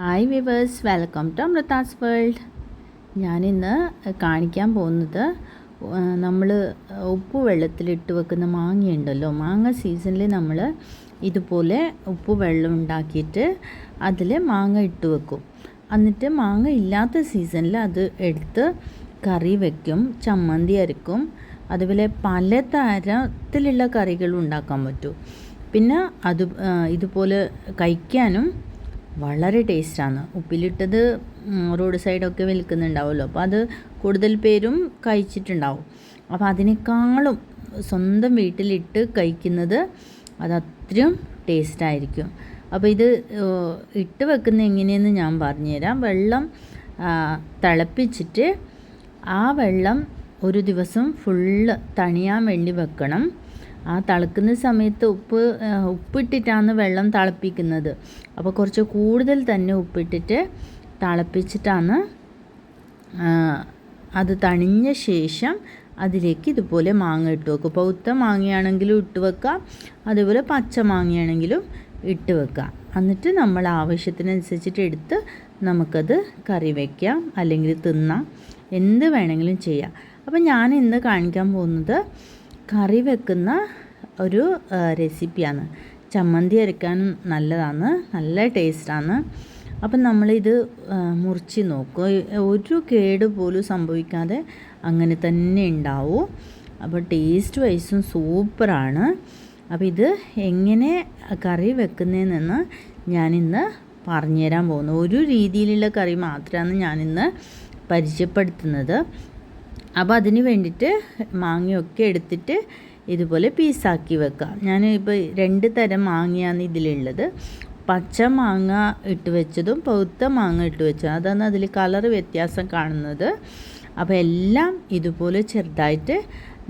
Hi viewers welcome to Amrita's world ഞാനിന്ന് കാണിക്കാൻ പോകുന്നത് നമ്മൾ ഉപ്പ് വെള്ളത്തിലിട്ട് വെക്കുന്ന മാങ്ങയുണ്ടല്ലോ. മാങ്ങ സീസണിൽ നമ്മൾ ഇതുപോലെ ഉപ്പ് വെള്ളം ഉണ്ടാക്കിയിട്ട് അതിൽ മാങ്ങ ഇട്ട് വെക്കും. എന്നിട്ട് മാങ്ങ ഇല്ലാത്ത സീസണിൽ അത് എടുത്ത് കറി വയ്ക്കും ചമ്മന്തി അരക്കും. അതുപോലെ പല തരത്തിലുള്ള കറികളും ഉണ്ടാക്കാൻ പറ്റും. പിന്നെ അത് ഇതുപോലെ കഴിക്കാനും വളരെ ടേസ്റ്റാണ്. ഉപ്പിലിട്ടത് റോഡ് സൈഡൊക്കെ വിൽക്കുന്നുണ്ടാവുമല്ലോ. അപ്പോൾ അത് കൂടുതൽ പേരും കഴിച്ചിട്ടുണ്ടാവും. അപ്പോൾ അതിനേക്കാളും സ്വന്തം വീട്ടിലിട്ട് കഴിക്കുന്നത് അത് അത്രയും ടേസ്റ്റായിരിക്കും. അപ്പോൾ ഇത് ഇട്ട് വെക്കുന്ന എങ്ങനെയെന്ന് ഞാൻ പറഞ്ഞുതരാം. വെള്ളം തിളപ്പിച്ചിട്ട് ആ വെള്ളം ഒരു ദിവസം ഫുള്ള് തണിയാൻ വേണ്ടി വെക്കണം. ആ തിളക്കുന്ന സമയത്ത് ഉപ്പ് ഉപ്പിട്ടിട്ടാണ് വെള്ളം തിളപ്പിക്കുന്നത്. അപ്പോൾ കുറച്ച് കൂടുതൽ തന്നെ ഉപ്പിട്ടിട്ട് തിളപ്പിച്ചിട്ടാണ് അത് തണിഞ്ഞ ശേഷം അതിലേക്ക് ഇതുപോലെ മാങ്ങ ഇട്ട് വെക്കും പൗത്ത മാങ്ങയാണെങ്കിലും ഇട്ട് വെക്കാം അതുപോലെ പച്ച മാങ്ങയാണെങ്കിലും ഇട്ട് വെക്കാം എന്നിട്ട് നമ്മൾ ആവശ്യത്തിനനുസരിച്ചിട്ട് എടുത്ത് നമുക്കത് കറി വയ്ക്കാം അല്ലെങ്കിൽ തിന്നാം. എന്ത് വേണമെങ്കിലും ചെയ്യാം. അപ്പം ഞാൻ ഇന്ന് കാണിക്കാൻ പോകുന്നത് കറി വെക്കുന്ന ഒരു റെസിപ്പിയാണ്. ചമ്മന്തി അരക്കാൻ നല്ലതാണ് നല്ല ടേസ്റ്റാണ്. അപ്പം നമ്മളിത് മുറിച്ച് നോക്കും. ഒരു കേട് പോലും സംഭവിക്കാതെ അങ്ങനെ തന്നെ ഉണ്ടാവും. അപ്പോൾ ടേസ്റ്റ് വൈസും സൂപ്പറാണ്. അപ്പോൾ ഇത് എങ്ങനെ കറി വെക്കുന്നതെന്ന് ഞാനിന്ന് പറഞ്ഞുതരാൻ പോകുന്നു. ഒരു രീതിയിലുള്ള കറി മാത്രമാണ് ഞാനിന്ന് പരിചയപ്പെടുത്തുന്നത്. അപ്പോൾ അതിന് വേണ്ടിയിട്ട് മാങ്ങയൊക്കെ എടുത്തിട്ട് ഇതുപോലെ പീസാക്കി വെക്കാം ഞാൻ ഇപ്പോൾ രണ്ട് തരം മാങ്ങയാണ് ഇതിലുള്ളത്. പച്ച മാങ്ങ ഇട്ട് വെച്ചതും പൗത്ത മാങ്ങ ഇട്ട് വെച്ചതും. അതാണ് അതിൽ കളർ വ്യത്യാസം കാണുന്നത്. അപ്പോൾ എല്ലാം ഇതുപോലെ ചെറുതായിട്ട്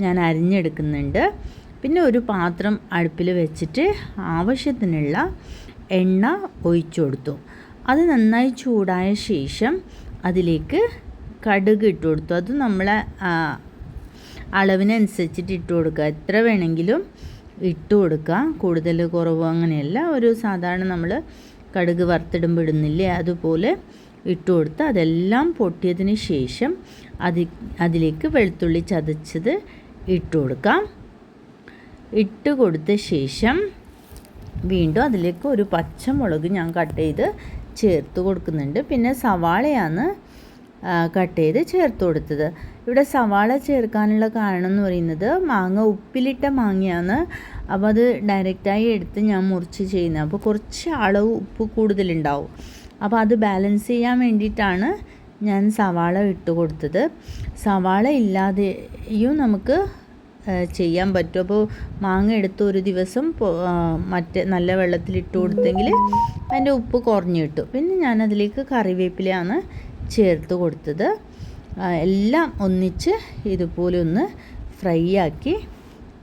ഞാൻ അരിഞ്ഞെടുക്കുന്നുണ്ട്. പിന്നെ ഒരു പാത്രം അടുപ്പിൽ വെച്ചിട്ട് ആവശ്യത്തിനുള്ള എണ്ണ ഒഴിച്ചു കൊടുത്തു. അത് നന്നായി ചൂടായ ശേഷം അതിലേക്ക് കടുക് ഇട്ട് കൊടുത്തു. അത് നമ്മളെ അളവിനനുസരിച്ചിട്ട് ഇട്ട് കൊടുക്കുക. എത്ര വേണമെങ്കിലും ഇട്ട് കൊടുക്കുക. കൂടുതൽ കുറവ് അങ്ങനെയല്ല. ഒരു സാധാരണ നമ്മൾ കടുക് വറുത്തിടുമ്പോൾ ഇടുന്നില്ലേ അതുപോലെ ഇട്ട് കൊടുത്ത് അതെല്ലാം പൊട്ടിയതിന് ശേഷം അതി അതിലേക്ക് വെളുത്തുള്ളി ചതച്ചത് ഇട്ട് കൊടുക്കാം ഇട്ട് കൊടുത്ത ശേഷം വീണ്ടും അതിലേക്ക് ഒരു പച്ചമുളക് ഞാൻ കട്ട് ചെയ്ത് ചേർത്ത് കൊടുക്കുന്നുണ്ട്. പിന്നെ സവാളയാണ് കട്ട് ചെയ്ത് ചേർത്ത് കൊടുത്തത്. ഇവിടെ സവാള ചേർക്കാനുള്ള കാരണം എന്ന് പറയുന്നത് മാങ്ങ ഉപ്പിലിട്ട മാങ്ങയാണ്. അപ്പോൾ അത് ഡയറക്റ്റായി എടുത്ത് ഞാൻ മുറിച്ച് ചെയ്യുന്നത്. അപ്പോൾ കുറച്ച് അളവ് ഉപ്പ് കൂടുതലുണ്ടാവും. അപ്പോൾ അത് ബാലൻസ് ചെയ്യാൻ വേണ്ടിയിട്ടാണ് ഞാൻ സവാള ഇട്ട് കൊടുത്തത്. സവാള ഇല്ലാതെയും നമുക്ക് ചെയ്യാൻ പറ്റും. അപ്പോൾ മാങ്ങ എടുത്ത് ഒരു ദിവസം മറ്റേ നല്ല വെള്ളത്തിൽ ഇട്ട് കൊടുത്തെങ്കിൽ അതിന്റെ ഉപ്പ് കുറഞ്ഞു കിട്ടും. പിന്നെ ഞാൻ അതിലേക്ക് കറിവേപ്പിലയാണ് ചേർത്ത് കൊടുത്തത്. എല്ലാം ഒന്നിച്ച് ഇതുപോലെ ഒന്ന് ഫ്രൈ ആക്കി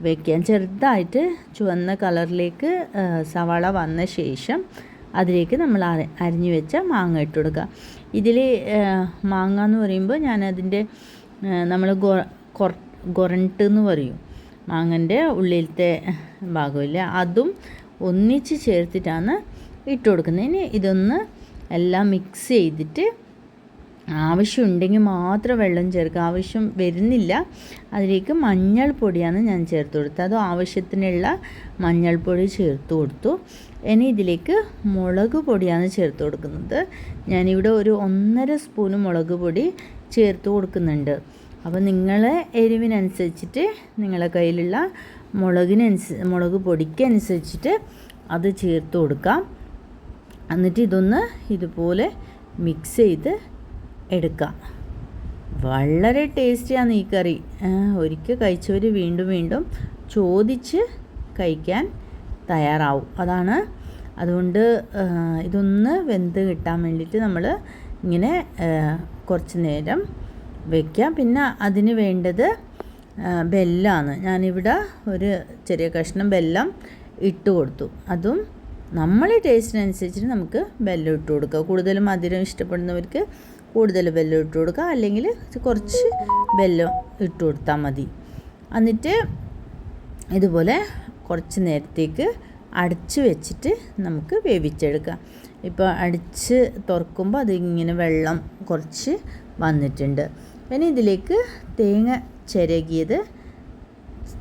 വയ്ക്കാൻ ചെറുതായിട്ട് ചുവന്ന കളറിലേക്ക് സവാള വന്ന ശേഷം അതിലേക്ക് നമ്മൾ അരിഞ്ഞു വെച്ച മാങ്ങ ഇട്ട് കൊടുക്കുക. ഇതിൽ മാങ്ങ എന്ന് പറയുമ്പോൾ ഞാനതിന്റെ നമ്മൾ ഗൊറൻട്ട് എന്ന് പറയും. മാങ്ങന്റെ ഉള്ളിലത്തെ ഭാഗമില്ല? അതും ഒന്നിച്ച് ചേർത്തിട്ടാണ് ഇട്ട് കൊടുക്കുന്നത്. ഇനി ഇതൊന്ന് എല്ലാം മിക്സ് ചെയ്തിട്ട് ആവശ്യമുണ്ടെങ്കിൽ മാത്രം വെള്ളം ചേർക്കുക. ആവശ്യം വരുന്നില്ല. അതിലേക്ക് മഞ്ഞൾപ്പൊടിയാണ് ഞാൻ ചേർത്ത് കൊടുത്തത്. അത് ആവശ്യത്തിനുള്ള മഞ്ഞൾപ്പൊടി ചേർത്ത് കൊടുത്തു. ഇനി ഇതിലേക്ക് മുളക് പൊടിയാണ് ചേർത്ത് കൊടുക്കുന്നത്. ഞാനിവിടെ ഒരു ഒന്നര സ്പൂണ് മുളക് പൊടി ചേർത്ത് കൊടുക്കുന്നുണ്ട്. അപ്പോൾ നിങ്ങളെ എരിവിനനുസരിച്ചിട്ട് നിങ്ങളെ കയ്യിലുള്ള മുളകിനനുസ മുളക് പൊടിക്കനുസരിച്ചിട്ട് അത് ചേർത്ത് കൊടുക്കാം. എന്നിട്ട് ഇതൊന്ന് ഇതുപോലെ മിക്സ് ചെയ്ത് എടുക്കാം. വളരെ ടേസ്റ്റിയാണ് ഈ കറി. ഒരിക്കൽ കഴിച്ചവർ വീണ്ടും വീണ്ടും ചോദിച്ച് കഴിക്കാൻ തയ്യാറാവും. അതാണ് അതുകൊണ്ട് ഇതൊന്ന് വെന്ത് കിട്ടാൻ വേണ്ടിയിട്ട് നമ്മൾ ഇങ്ങനെ കുറച്ച് നേരം വയ്ക്കാം പിന്നെ അതിന് വേണ്ടത് ബെല്ലാണ്. ഞാനിവിടെ ഒരു ചെറിയ കഷ്ണം ബെല്ലം ഇട്ട് കൊടുത്തു. അതും നമ്മൾ ടേസ്റ്റിനനുസരിച്ചിട്ട് നമുക്ക് ബെല്ലം ഇട്ട് കൊടുക്കുക കൂടുതലും മധുരം ഇഷ്ടപ്പെടുന്നവർക്ക് കൂടുതൽ വെല്ലം ഇട്ട് കൊടുക്കുക. അല്ലെങ്കിൽ കുറച്ച് വെല്ലം ഇട്ട് കൊടുത്താൽ മതി. എന്നിട്ട് ഇതുപോലെ കുറച്ച് നേരത്തേക്ക് അടച്ച് വെച്ചിട്ട് നമുക്ക് വേവിച്ചെടുക്കാം. ഇപ്പോൾ അടിച്ച് തുറക്കുമ്പോൾ അതിങ്ങനെ വെള്ളം കുറച്ച് വന്നിട്ടുണ്ട്. പിന്നെ ഇതിലേക്ക് തേങ്ങ ചിരകിയത്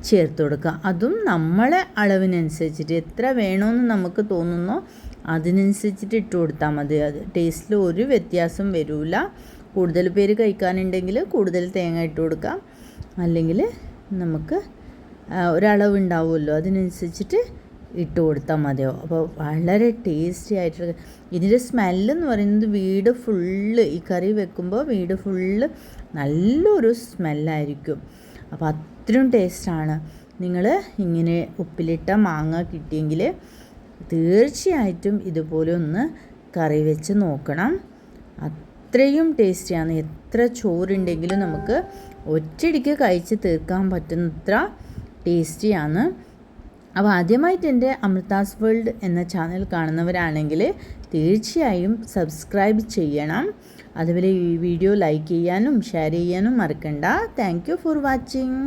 ചേർത്ത് കൊടുക്കുക. അതും നമ്മളെ അളവിനനുസരിച്ചിട്ട് എത്ര വേണമെന്ന് നമുക്ക് തോന്നുന്നോ അതിനനുസരിച്ചിട്ട് ഇട്ട് കൊടുത്താൽ മതി. അത് ടേസ്റ്റിൽ ഒരു വ്യത്യാസം വരില്ല കൂടുതൽ പേര് കഴിക്കാനുണ്ടെങ്കിൽ കൂടുതൽ തേങ്ങ ഇട്ട് കൊടുക്കാം അല്ലെങ്കിൽ നമുക്ക് ഒരളവ് ഉണ്ടാവുമല്ലോ അതിനനുസരിച്ചിട്ട് ഇട്ട് കൊടുത്താൽ മതിയോ അപ്പോൾ വളരെ ടേസ്റ്റി ആയിട്ടുള്ള ഇതിന്റെ സ്മെല്ലെന്ന് പറയുന്നത് വീട് ഫുള്ള് ഈ കറി വെക്കുമ്പോൾ വീട് ഫുള്ള് നല്ലൊരു സ്മെല്ലായിരിക്കും അപ്പോൾ അത്രയും ടേസ്റ്റാണ്. നിങ്ങൾ ഇങ്ങനെ ഉപ്പിലിട്ട മാങ്ങ കിട്ടിയെങ്കിൽ തീർച്ചയായിട്ടും ഇതുപോലെ ഒന്ന് കറി വെച്ച് നോക്കണം. അത്രയും ടേസ്റ്റിയാണ്. എത്ര ചോറുണ്ടെങ്കിലും നമുക്ക് ഒറ്റയടിക്ക് കഴിച്ച് തീർക്കാൻ പറ്റുന്നത്ര ടേസ്റ്റിയാണ്. അപ്പോൾ ആദ്യമായിട്ട് എന്റെ അമൃതാസ് വേൾഡ് എന്ന ചാനൽ കാണുന്നവരാണെങ്കിൽ തീർച്ചയായും സബ്സ്ക്രൈബ് ചെയ്യണം. അതുപോലെ ഈ വീഡിയോ ലൈക്ക് ചെയ്യാനും ഷെയർ ചെയ്യാനും മറക്കണ്ട. Thank for watching.